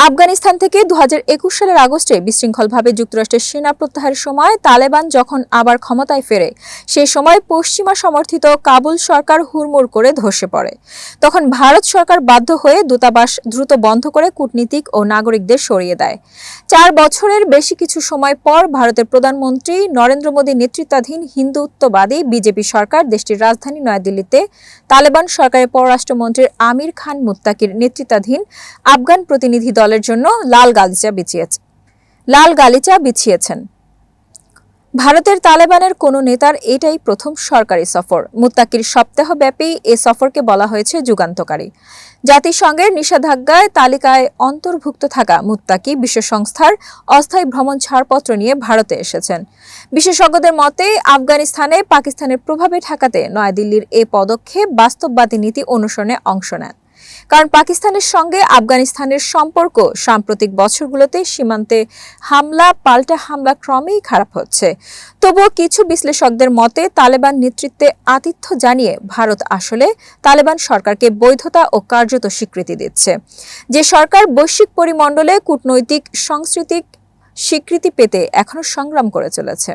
আফগানিস্তান থেকে দু হাজার একুশ সালের আগস্টে বিশৃঙ্খলভাবে যুক্তরাষ্ট্রের সেনা প্রত্যাহারের সময় তালেবান যখন আবার ক্ষমতায় ফেরে, সেই সময় পশ্চিমা সমর্থিত কাবুল সরকার হুড়মুড় করে ধসে পড়ে। তখন ভারত সরকার বাধ্য হয়ে দূতাবাস দ্রুত বন্ধ করে কূটনীতিক ও নাগরিকদের সরিয়ে দেয়। চার বছরের বেশি কিছু সময় পর ভারতের প্রধানমন্ত্রী নরেন্দ্র মোদী নেতৃত্বাধীন হিন্দুত্ববাদী বিজেপি সরকার দেশটির রাজধানী নয়াদিল্লিতে তালেবান সরকারের পররাষ্ট্রমন্ত্রীর আমির খান মুত্তাকির নেতৃত্বাধীন আফগান প্রতিনিধি দলের জন্য লাল গালিচা বিছিয়েছে। লাল গালিচা বিছিয়েছেন। ভারতের তালেবানের কোনো নেতার এটাই প্রথম সরকারি সফর। মুত্তাকির সপ্তাহব্যাপী এ সফরকে বলা হয়েছে যুগান্তকারী। জাতিসংঘের নিষেধাজ্ঞায় তালিকায় অন্তর্ভুক্ত থাকা মুত্তাকি বিশ্ব সংস্থার অস্থায়ী ভ্রমণ ছাড়পত্র নিয়ে ভারতে এসেছেন। বিশেষজ্ঞদের মতে, আফগানিস্তানে পাকিস্তানের প্রভাবে ঠেকাতে নয়াদিল্লির এ পদক্ষেপ বাস্তববাদী নীতি অনুসরণে অংশ নেন। কারণ পাকিস্তানের সঙ্গে আফগানিস্তানের সম্পর্ক সাম্প্রতিক বছরগুলোতে সীমান্তে হামলা, পাল্টা হামলা ক্রমেই খারাপ হচ্ছে। তবুও কিছু বিশ্লেষকদের মতে, তালেবান নেতৃত্বে আতিথ্য জানিয়ে ভারত আসলে তালেবান সরকারকে বৈধতা ও কার্যত স্বীকৃতি দিচ্ছে। যে সরকার বৈশ্বিক পরিমণ্ডলে কূটনৈতিক, সাংস্কৃতিক স্বীকৃতি পেতে এখনও সংগ্রাম করে চলেছে।